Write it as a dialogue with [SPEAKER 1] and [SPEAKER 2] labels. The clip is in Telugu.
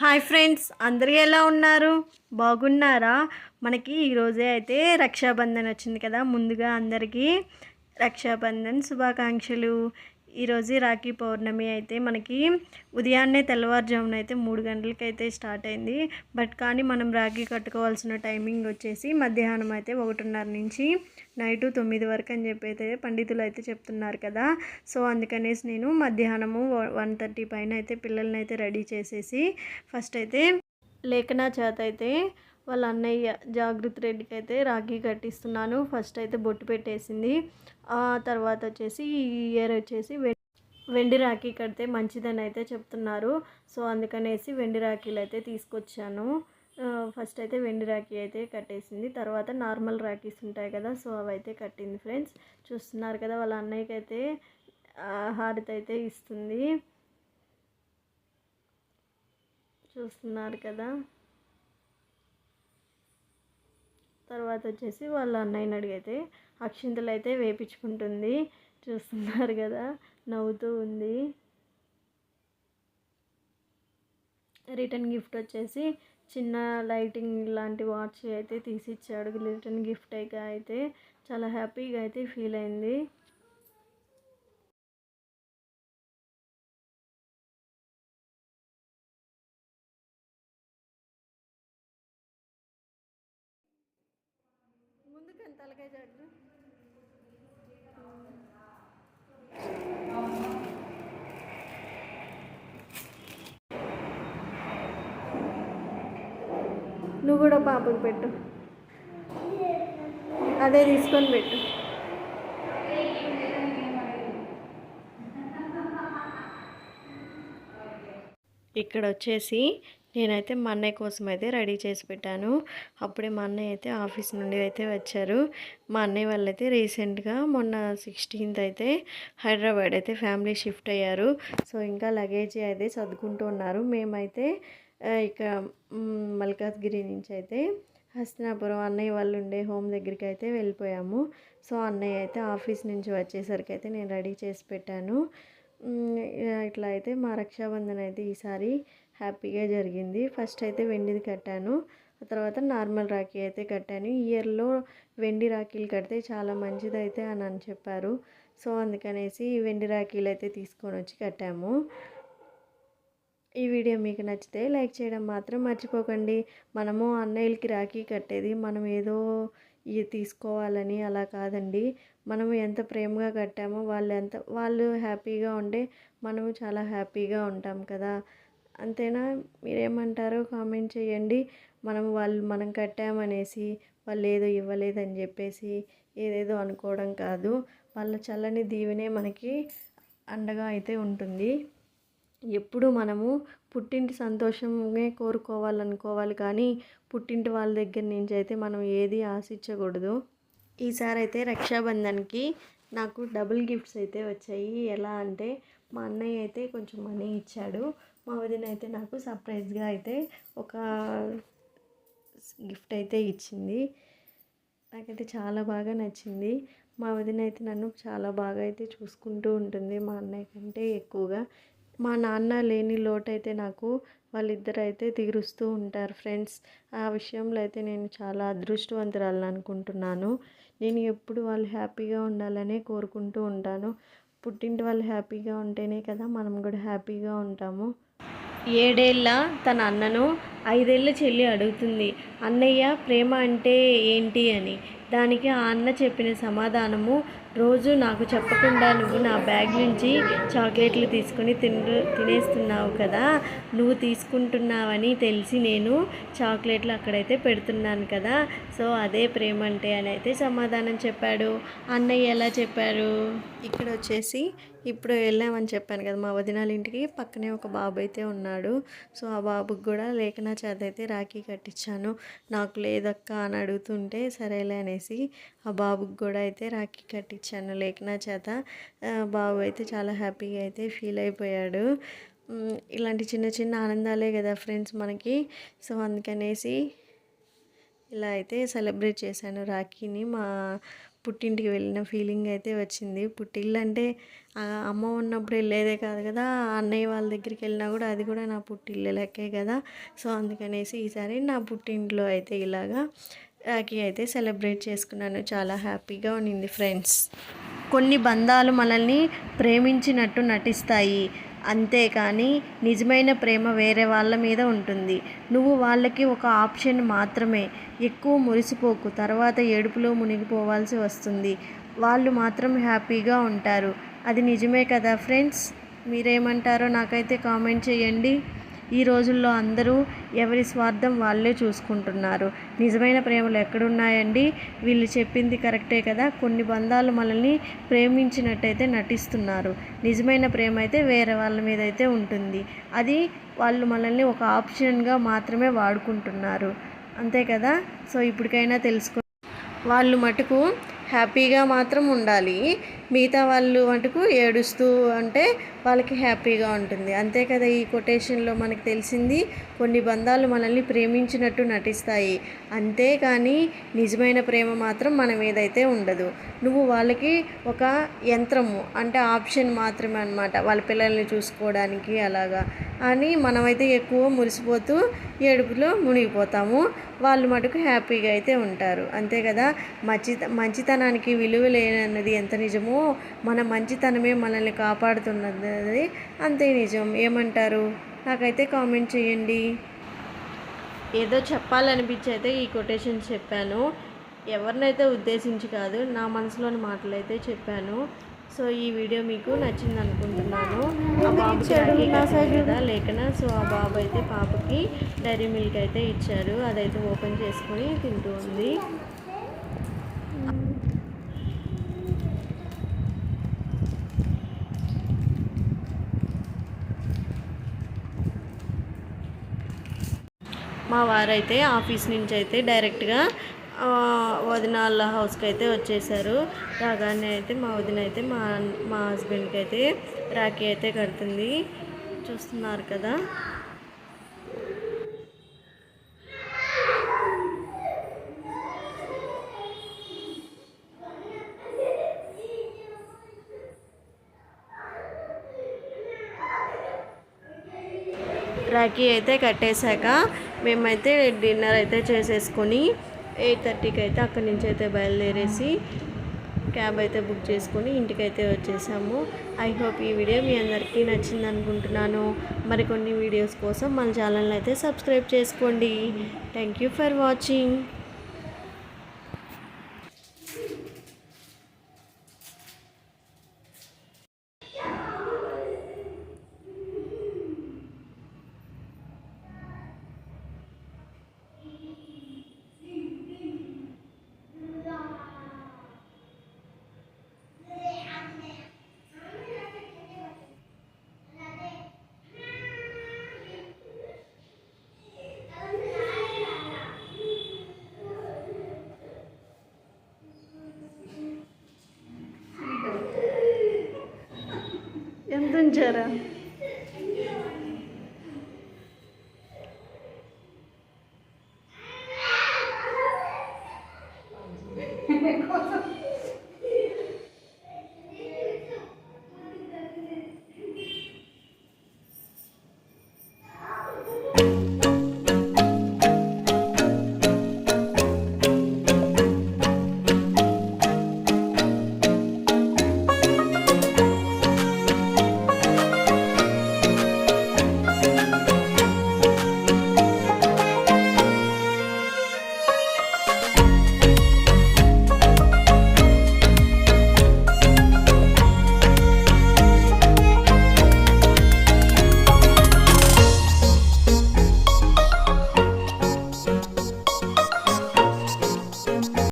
[SPEAKER 1] హాయ్ ఫ్రెండ్స్ అందరూ ఎలా ఉన్నారు? బాగున్నారా? మనకి ఈరోజే అయితే రక్షాబంధన్ వచ్చింది కదా ముందుగా అందరికీ రక్షాబంధన్ శుభాకాంక్షలు. ఈరోజు రాఖీ పౌర్ణమి అయితే మనకి ఉదయాన్నే తెల్లవారుజామున అయితే మూడు గంటలకి అయితే స్టార్ట్ అయింది. బట్ కానీ మనం రాఖీ కట్టుకోవాల్సిన టైమింగ్ వచ్చేసి మధ్యాహ్నం అయితే ఒకటిన్నర నుంచి నైట్ తొమ్మిది వరకు అని చెప్పి అయితే పండితులు అయితే చెప్తున్నారు కదా. సో అందుకనేసి నేను మధ్యాహ్నము వన్ థర్టీ పైన అయితే పిల్లల్ని అయితే రెడీ చేసేసి ఫస్ట్ అయితే లేఖనా చేత అయితే వాళ్ళ అన్నయ్య జాగృతి రెడ్డికి అయితే రాఖీ కట్టిస్తున్నాను. ఫస్ట్ అయితే బొట్టు పెట్టేసింది. ఆ తర్వాత వచ్చేసి ఈ ఇయర్ వచ్చేసి వె- వెండి రాఖీ కడితే మంచిదని అయితే చెప్తున్నారు. సో అందుకనేసి వెండి రాఖీలు అయితే తీసుకొచ్చాను. ఫస్ట్ అయితే వెండి రాఖీ అయితే కట్టేసింది. తర్వాత నార్మల్ రాఖీస్ ఉంటాయి కదా సో అవి అయితే కట్టింది ఫ్రెండ్స్. చూస్తున్నారు కదా వాళ్ళ అన్నయ్యకి అయితే ఆ, హారతి అయితే ఇస్తుంది. చూస్తున్నారు కదా. తర్వాత వచ్చేసి వాళ్ళ అన్నయ్యని అడిగితే అక్షింతలు అయితే వేపించుకుంటుంది. చూస్తున్నారు కదా నవ్వుతూ ఉంది. రిటర్న్ గిఫ్ట్ వచ్చేసి చిన్న లైటింగ్ లాంటి వాచ్ అయితే తీసి ఇచ్చాడు రిటర్న్ గిఫ్ట్ అయితే అయితే చాలా హ్యాపీగా అయితే ఫీల్ అయింది. ముందుకు తలకాయ చాటు నువ్వు కూడా పాపకు పెట్టు. అదే తీసుకొని పెట్టు. ఇక్కడ వచ్చేసి నేనైతే మా అన్నయ్య కోసం అయితే రెడీ చేసి పెట్టాను. అప్పుడే మా అన్నయ్య అయితే ఆఫీస్ నుండి అయితే వచ్చారు. మా అన్నయ్య వాళ్ళు అయితే రీసెంట్గా మొన్న సిక్స్టీన్త్ అయితే హైదరాబాద్ అయితే ఫ్యామిలీ షిఫ్ట్ అయ్యారు. సో ఇంకా లగేజ్ అయితే సర్దుకుంటూ ఉన్నారు. మేమైతే ఇక మల్కాజ్గిరి నుంచి అయితే హస్తినాపురం అన్నయ్య వాళ్ళు ఉండే హోమ్ దగ్గరికి అయితే వెళ్ళిపోయాము. సో అన్నయ్య అయితే ఆఫీస్ నుంచి వచ్చేసరికి అయితే నేను రెడీ చేసి పెట్టాను. ఇట్లా అయితే మా రక్షాబంధన్ అయితే ఈసారి హ్యాపీగా జరిగింది. ఫస్ట్ అయితే వెండిది కట్టాను. ఆ తర్వాత నార్మల్ రాఖీ అయితే కట్టాను. ఇయర్లో వెండి రాఖీలు కడితే చాలా మంచిది అయితే అని అని చెప్పారు. సో అందుకనేసి వెండి రాఖీలు అయితే తీసుకొని వచ్చి కట్టాము. ఈ వీడియో మీకు నచ్చితే లైక్ చేయడం మాత్రం మర్చిపోకండి. మనము అన్నయ్యలకి రాఖీ కట్టేది మనం ఏదో ఇది తీసుకోవాలని అలా కాదండి. మనము ఎంత ప్రేమగా కట్టామో వాళ్ళు ఎంత వాళ్ళు హ్యాపీగా ఉంటే మనము చాలా హ్యాపీగా ఉంటాం కదా. అంతేనా? మీరేమంటారో కామెంట్ చేయండి. మనం వాళ్ళు మనం కట్టామనేసి వాళ్ళు ఏదో ఇవ్వలేదని చెప్పేసి ఏదేదో అనుకోవడం కాదు. వాళ్ళ చల్లని దీవెనే మనకి అండగా అయితే ఉంటుంది. ఎప్పుడు మనము పుట్టింటి సంతోషమే కోరుకోవాలనుకోవాలి కానీ పుట్టింటి వాళ్ళ దగ్గర నుంచి అయితే మనం ఏది ఆశించకూడదు. ఈసారి అయితే రక్షాబంధన్కి నాకు డబుల్ గిఫ్ట్స్ అయితే వచ్చాయి. ఎలా అంటే మా అన్నయ్య అయితే కొంచెం మనీ ఇచ్చాడు. మా వదిన అయితే నాకు సర్ప్రైజ్గా అయితే ఒక గిఫ్ట్ అయితే ఇచ్చింది. నాకైతే చాలా బాగా నచ్చింది. మా వదిన అయితే నన్ను చాలా బాగా అయితే చూసుకుంటూ ఉంటుంది. మా అన్నయ్య కంటే ఎక్కువగా. మా నాన్న లేని లోటు అయితే నాకు వాళ్ళిద్దరు అయితే తీరుస్తూ ఉంటారు ఫ్రెండ్స్ ఆ విషయంలో అయితే నేను చాలా అదృష్టవంతురాలని అనుకుంటున్నాను. నేను ఎప్పుడు వాళ్ళు హ్యాపీగా ఉండాలనే కోరుకుంటూ ఉంటాను. పుట్టింటి వాళ్ళు హ్యాపీగా ఉంటేనే కదా మనం కూడా హ్యాపీగా ఉంటాము. ఏడేళ్ళ తన అన్నను ఐదేళ్ళ చెల్లి అడుగుతుంది అన్నయ్య ప్రేమ అంటే ఏంటి? అని. దానికి ఆ అన్న చెప్పిన సమాధానము రోజు నాకు చెప్పకుండా నువ్వు నా బ్యాగ్ నుంచి చాక్లెట్లు తీసుకొని తిన తినేస్తున్నావు కదా. నువ్వు తీసుకుంటున్నావని తెలిసి నేను చాక్లెట్లు అక్కడైతే పెడుతున్నాను కదా. సో అదే ప్రేమ అంటే అని అయితే సమాధానం చెప్పాడు. అన్నయ్య ఎలా చెప్పారు? ఇక్కడ వచ్చేసి ఇప్పుడు వెళ్ళామని చెప్పాను కదా మా వదినాల ఇంటికి. పక్కనే ఒక బాబు అయితే ఉన్నాడు. సో ఆ బాబుకి కూడా లేఖనా చేత అయితే రాఖీ కట్టించాను. నాకు లేదక్క అని అడుగుతుంటే సరేలే అనేసి ఆ బాబుకి కూడా అయితే రాఖీ కట్టించాను. లేఖనా చేత. బాబు అయితే చాలా హ్యాపీగా అయితే ఫీల్ అయిపోయాడు. ఇలాంటి చిన్న చిన్న ఆనందాలే కదా ఫ్రెండ్స్ మనకి. సో అందుకనేసి ఇలా అయితే సెలబ్రేట్ చేశాను రాఖీని. మా పుట్టింటికి వెళ్ళిన ఫీలింగ్ అయితే వచ్చింది. పుట్టిల్లు అంటే అమ్మ ఉన్నప్పుడు వెళ్ళేదే కాదు కదా. అన్నయ్య వాళ్ళ దగ్గరికి వెళ్ళినా కూడా అది కూడా నా పుట్టిల్లు లెక్కే కదా. సో అందుకనేసి ఈసారి నా పుట్టింట్లో అయితే ఇలాగా రాఖీ అయితే సెలబ్రేట్ చేసుకున్నాను. చాలా హ్యాపీగా ఉన్నింది ఫ్రెండ్స్. కొన్ని బంధాలు మనల్ని ప్రేమించినట్టు నటిస్తాయి. అంతేకాని నిజమైన ప్రేమ వేరే వాళ్ళ మీద ఉంటుంది. నువ్వు వాళ్ళకి ఒక ఆప్షన్ మాత్రమే. ఎక్కువ మురిసిపోకు. తర్వాత ఏడుపులో మునిగిపోవాల్సి వస్తుంది. వాళ్ళు మాత్రం హ్యాపీగా ఉంటారు. అది నిజమే కదా ఫ్రెండ్స్? మీరేమంటారో నాకైతే కామెంట్ చేయండి. ఈ రోజుల్లో అందరూ ఎవరి స్వార్థం వాళ్ళే చూసుకుంటున్నారు. నిజమైన ప్రేమలు ఎక్కడున్నాయండి? వీళ్ళు చెప్పింది కరెక్టే కదా? కొన్ని బంధాలు మనల్ని ప్రేమించినట్టయితే నటిస్తున్నారు. నిజమైన ప్రేమ అయితే వేరే వాళ్ళ మీద అయితే ఉంటుంది. అది వాళ్ళు మనల్ని ఒక ఆప్షన్గా మాత్రమే వాడుకుంటున్నారు. అంతే కదా? సో ఇప్పటికైనా తెలుసుకో వాళ్ళు మటుకు హ్యాపీగా మాత్రం ఉండాలి. మిగతా వాళ్ళు మటుకు ఏడుస్తూ అంటే వాళ్ళకి హ్యాపీగా ఉంటుంది. అంతే కదా ఈ కొటేషన్లో మనకు తెలిసింది కొన్ని బంధాలు మనల్ని ప్రేమించినట్టు నటిస్తాయి. అంతేకాని నిజమైన ప్రేమ మాత్రం మన మీదైతే ఉండదు. నువ్వు వాళ్ళకి ఒక యంత్రము అంటే ఆప్షన్ మాత్రమే అనమాట వాళ్ళ పిల్లల్ని చూసుకోవడానికి అలాగా అని మనమైతే ఎక్కువ మురిసిపోతూ ఏడుపులో మునిగిపోతాము. వాళ్ళు మటుకు హ్యాపీగా అయితే ఉంటారు. అంతే కదా? మంచి మంచితనానికి విలువ లేనన్నది ఎంత నిజమో మన మంచితనమే మనల్ని కాపాడుతున్నది అంతే నిజం. ఏమంటారు? నాకైతే కామెంట్ చేయండి. ఏదో చెప్పాలనిపించి అయితే ఈ కొటేషన్ చెప్పాను. ఎవరినైతే ఉద్దేశించి కాదు నా మనసులోని మాటలు అయితే చెప్పాను. సో ఈ వీడియో మీకు నచ్చింది అనుకుంటున్నాను ఆ కట్టారు కదా లేకన సో ఆ బాబు అయితే పాపకి డైరీ మిల్క్ అయితే ఇచ్చారు. అదైతే ఓపెన్ చేసుకొని తింటూ ఉంది. మా వారైతే ఆఫీస్ నుంచి అయితే డైరెక్ట్గా వదినాళ్ళ వదిన హౌస్కి అయితే వచ్చేసారు. రాగానే అయితే మా వదిన అయితే మా మా హస్బెండ్కి అయితే రాఖీ అయితే కడుతుంది. చూస్తున్నారు కదా. రాఖీ అయితే కట్టేశాక మేమైతే డిన్నర్ అయితే చేసేసుకొని ఎయిట్ థర్టీకి అయితే అక్కడి నుంచి అయితే బయలుదేరేసి క్యాబ్ అయితే బుక్ చేసుకొని ఇంటికైతే వచ్చేసాము. ఐ హోప్ ఈ వీడియో మీ అందరికీ నచ్చింది అనుకుంటున్నాను. మరికొన్ని వీడియోస్ కోసం మన ఛానల్ అయితే సబ్స్క్రైబ్ చేసుకోండి. థ్యాంక్ యూ ఫర్ వాచింగ్ ఎంత ఉంచారా